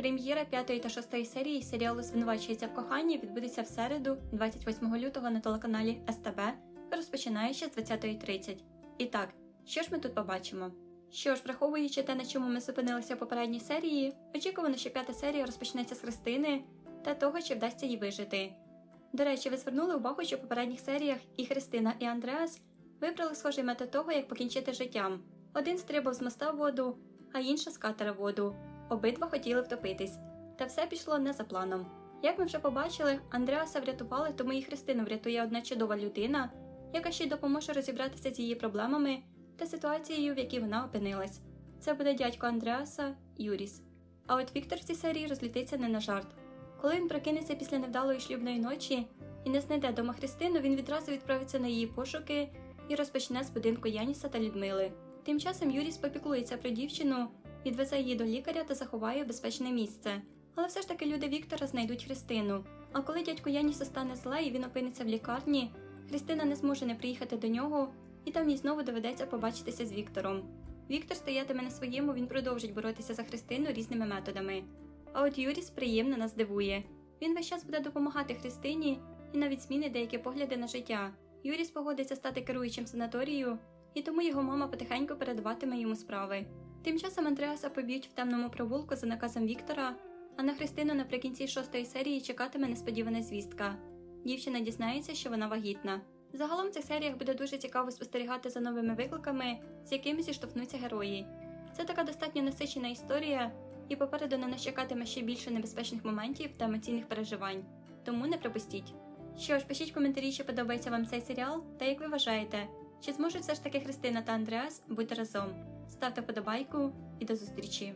Прем'єра п'ятої та шостої серії серіалу Звинувачується в коханні відбудеться в середу, 28 лютого на телеканалі СТБ, розпочинаючи з 20.30. І так, що ж ми тут побачимо? Що ж, враховуючи те, на чому ми зупинилися в попередній серії, очікувано, що п'ята серія розпочнеться з Христини та того, чи вдасться їй вижити. До речі, ви звернули увагу, що в попередніх серіях і Христина, і Андреас вибрали схожий метод того, як покінчити життям. Один стрибав з моста воду, а інша з катера воду. Обидва хотіли втопитись, та все пішло не за планом. Як ми вже побачили, Андреаса врятували, тому і Христину врятує одна чудова людина, яка ще й допоможе розібратися з її проблемами та ситуацією, в якій вона опинилась. Це буде дядько Андреаса Юріс. А от Віктор в цій серії розлітиться не на жарт. Коли він прокинеться після невдалої шлюбної ночі і не знайде дома Христину, він відразу відправиться на її пошуки і розпочне з будинку Яніса та Людмили. Тим часом Юріс попіклується про дівчину, відвезе її до лікаря та заховає в безпечне місце. Але все ж таки люди Віктора знайдуть Христину. А коли дядько Яніса стане зле і він опиниться в лікарні, Христина не зможе не приїхати до нього, і там їй знову доведеться побачитися з Віктором. Віктор стоятиме на своєму, він продовжить боротися за Христину різними методами. А от Юріс приємно нас дивує. Він весь час буде допомагати Христині і навіть змінить деякі погляди на життя. Юріс погодиться стати керуючим санаторію, і тому його мама потихеньку передаватиме йому справи. Тим часом Андреаса поб'ють в темному провулку за наказом Віктора, а на Христину наприкінці шостої серії чекатиме несподівана звістка. Дівчина дізнається, що вона вагітна. Загалом в цих серіях буде дуже цікаво спостерігати за новими викликами, з якими зіштовхнуться герої. Це така достатньо насичена історія, і попереду на нас чекатиме ще більше небезпечних моментів та емоційних переживань. Тому не пропустіть. Що ж, пишіть коментарі, чи подобається вам цей серіал, та як ви вважаєте, чи зможуть все ж таки Христина та Андреас бути разом. Ставте вподобайку і до зустрічі!